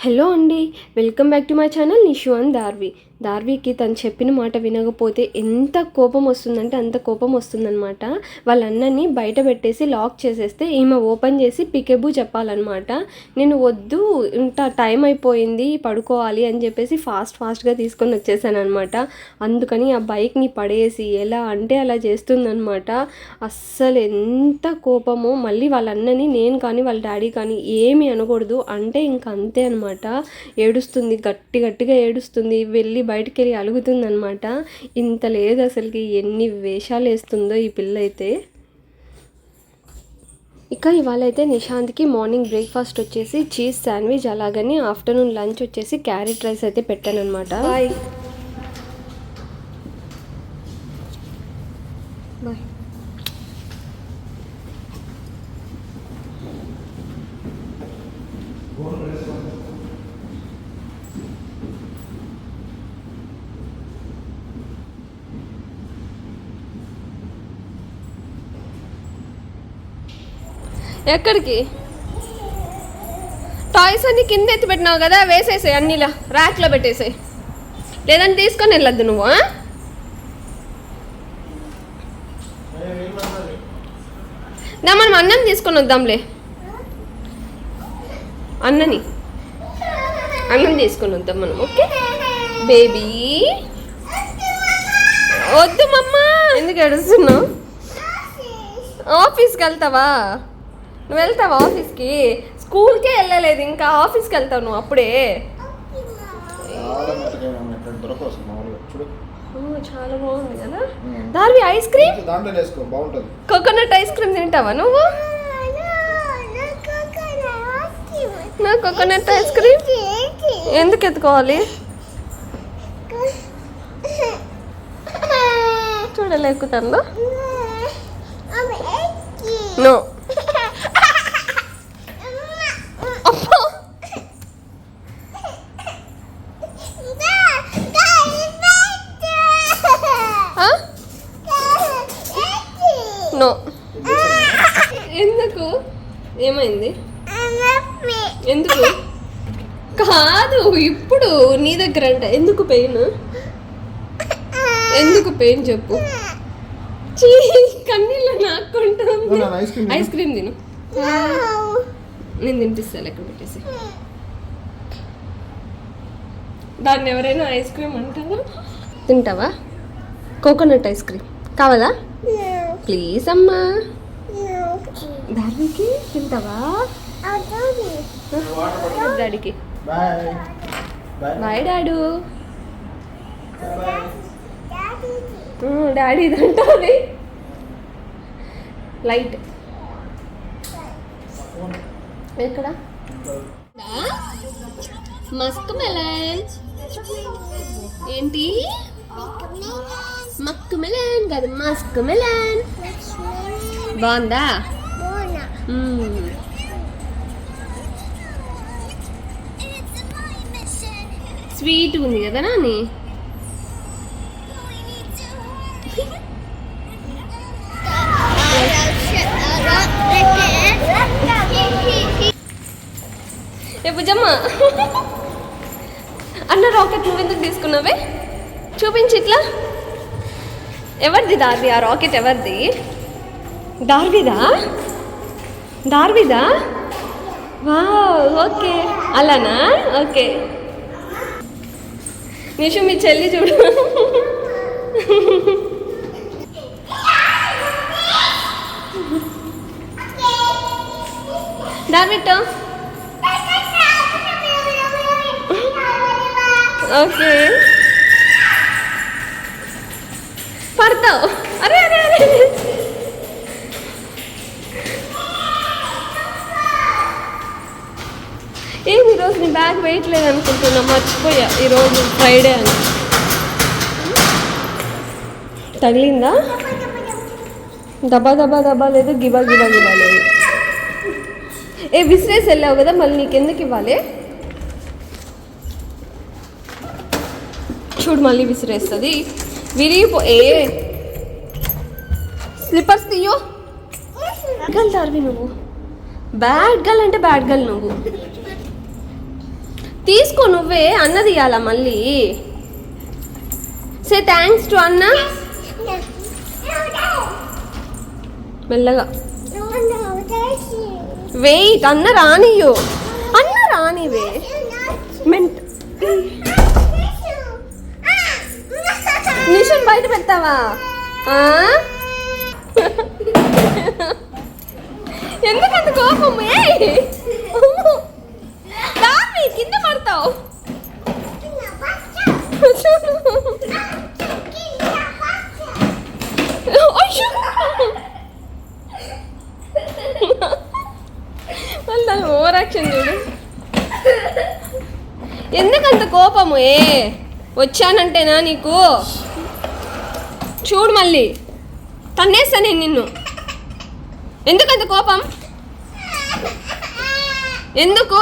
Hello అండి welcome back to my channel Nishu and Darvi దార్వికి తను చెప్పిన మాట వినకపోతే ఎంత కోపం వస్తుందంటే అంత కోపం వస్తుందన్నమాట. వాళ్ళ అన్నని బయట పెట్టేసి లాక్ చేసేస్తే ఈమె ఓపెన్ చేసి పికెబు చెప్పాలన్నమాట. నేను వద్దు ఇంత టైం అయిపోయింది పడుకోవాలి అని చెప్పేసి ఫాస్ట్ ఫాస్ట్గా తీసుకొని వచ్చేసాను అనమాట అందుకని ఆ బైక్ని పడేసి ఎలా అంటే అలా చేస్తుందన్నమాట. అస్సలు ఎంత కోపమో మళ్ళీ వాళ్ళ అన్నని నేను కానీ వాళ్ళ డాడీ కానీ ఏమి అనకూడదు. అంటే ఇంక అంతే అనమాట ఏడుస్తుంది గట్టి గట్టిగా ఏడుస్తుంది. వెళ్ళి బయటికి వెళ్ళి అలుగుతుంది అనమాట ఇంత లేదు అసలుకి. ఎన్ని వేషాలు వేస్తుందో ఈ పిల్ల అయితే ఇక ఇవాళ అయితే నిశాంత్కి మార్నింగ్ బ్రేక్ఫాస్ట్ వచ్చేసి చీజ్ శాండ్విచ్ అలాగని ఆఫ్టర్నూన్ లంచ్ వచ్చేసి క్యారెట్ రైస్ అయితే పెట్టాను అనమాట బాయ్. బాయ్. ఎక్కడికి? టాయ్స్ అన్ని కింద ఎత్తి పెట్టినావు కదా వేసేసాయి అన్నిలా ర్యాక్లో పెట్టేసాయి. లేదంటే తీసుకొని వెళ్ళొద్దు నువ్వు? దా మనం అన్నం తీసుకొని వద్దాంలే. అన్నని. అన్నం తీసుకొని వద్దాం మనం ఓకే? బేబీ. వద్దు మమ్మ. ఎందుకు ఏడుస్తున్నావు? ఆఫీస్కి వెళ్తావా? నువ్వు వెళ్తావా ఆఫీస్కి? స్కూల్కే వెళ్ళలేదు ఇంకా ఆఫీస్కి వెళ్తావు నువ్వు అప్పుడే. చాలా బాగుంది కదా? Darvi ice cream? Coconut ice cream తింటావా నువ్వు? నా కోకోనట్ ఐస్ క్రీమ్? ఎందుకు ఎత్తుకోవాలి? చూడలే ఎక్కుతాను నో ఏమైంది? ఎందుకు? కాదు ఇప్పుడు నీ దగ్గర అంట. ఎందుకు పెయిన్? ఎందుకు పెయిన్ చెప్పు. చీ కన్నీళ్ళు నాకుంటుంది. నా ఐస్ క్రీమ్ ఐస్ క్రీమ్ తిను. నేను తినిపిస్తాను ఎక్కడ పెట్టేసి. దాన్ని ఎవరైనా ఐస్ క్రీమ్ అంటారా? తింటావా? Coconut ice cream. కావాలా? ప్లీజ్ అమ్మా. దానికి. తింటావా? డాడీకి బాయ్. డాడు. డాడీ. తింటుంది లైట్. ఎక్కడ? Musk melon. ఏంటి? మక్కు మెలన్ కాదు మస్క్ మెలన్. బాగుందా. స్వీట్ ఉంది కదా నాని? భుజమ్మ. అన్న రాకెట్ నువ్వెందుకు తీసుకున్నావే? చూపించి ఇట్లా. ఎవరిది దార్వి ఆ రాకెట్ ఎవరిది? దార్విదా దార్విదా వా ఓకే. అలానా? ఓకే. నిషు మీ చెల్లి చూడు. దార్విట్టో ఓకే. పడతావు. అరే అరే అరే. రోజు నీ బ్యాగ్ వేయట్లేదు అనుకుంటున్నా మర్చిపోయా. ఈరోజు ఫ్రైడే అని. తగిలిందా? దబా దబా దబా లేదు గిబా గిబా గిబా లేదు. ఏ విసిరేసి వెళ్ళావు కదా మళ్ళీ నీకెందుకు ఇవ్వాలి? చూడు మళ్ళీ విసిరేస్తుంది విరిగిపో ఏ? స్లిప్పర్స్ తీయో. గల్ దార్వి నువ్వు. బ్యాడ్ గల్ అంటే బ్యాడ్ గల్ నువ్వు. తీసుకో నువ్వే అన్నది ఇవ్వాలా మళ్ళీ. సే థ్యాంక్స్ టు అన్న. మెల్లగా. వెయిట్ అన్న రానియు అన్న రానివే. మెంట్ నిషన్ బయట పెడతావా? ఎందుకంత కోపం? ఏ కింద పడతావు అయ్యో! దాని ఓవర్ యాక్షన్ చూడు ఎందుకంత కోపము ఏ? వచ్చానంటేనా నీకు? చూడు మళ్ళీ. తన్నేస్తా నేను నిన్ను. ఎందుకంత కోపం? ఎందుకు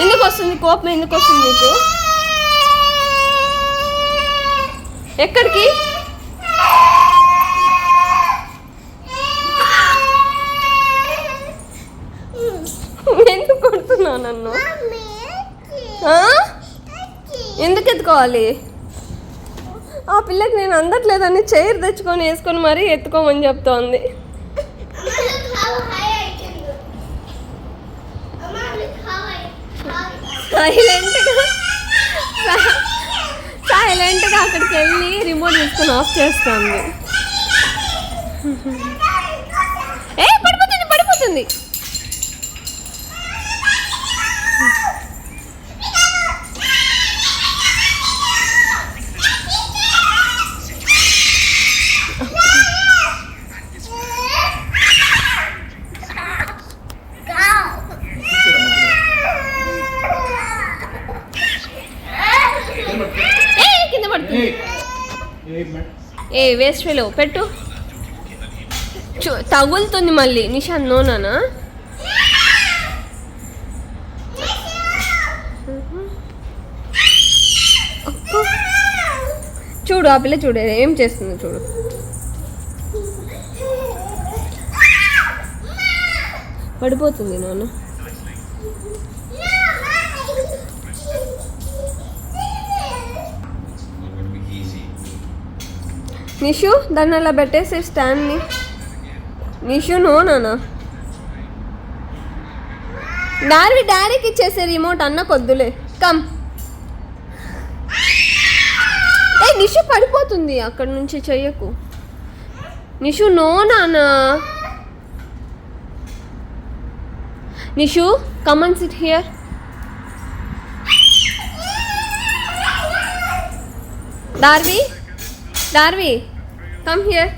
ఎందుకు వస్తుంది కోపం ఎందుకు వస్తుంది నీకు ఎక్కడికి? ఎందుకు కొడుతున్నావు నన్ను? ఎందుకు ఎత్తుకోవాలి? ఆ పిల్లకి నేను అందట్లేదని చైర్ తెచ్చుకొని వేసుకొని మరీ ఎత్తుకోమని చెప్తోంది. సైలెంట్గా సైలెంట్గా అక్కడికి వెళ్ళి రిమోట్ తీసుకొని ఆఫ్ చేస్తుంది. ఏ వేస్ట్ వేలో పెట్టు. చూ తగులుతుంది మళ్ళీ. నిషాన్ నోనానా చూడు ఆ పిల్ల చూడు ఏం చేస్తుంది చూడు. పడిపోతుంది నాన్న. నిషు దాన్ని అలా పెట్టేసి స్టాండ్ని నిషు నో డార్వి డాడీ డాడీకి ఇచ్చేసే రిమోట్ అన్న కొద్దులే. కమ్ ఏ నిషు పడిపోతుంది అక్కడ నుంచి చెయ్యకు. నిషు నో నాన్న. Nishu come on sit here Darvi Darvi. Come here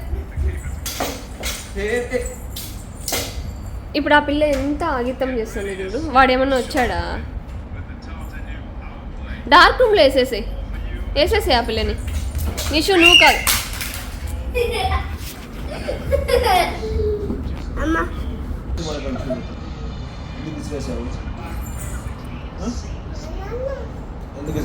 ఇప్పుడు ఆ పిల్ల ఎంత ఆగితం చేస్తుంది చూడు? వాడేమన్నా వచ్చాడా? డార్క్ రూమ్లో వేసేసి వేసేసి ఆ పిల్లని. నిషు నువ్వు కాదు. ఎందుకు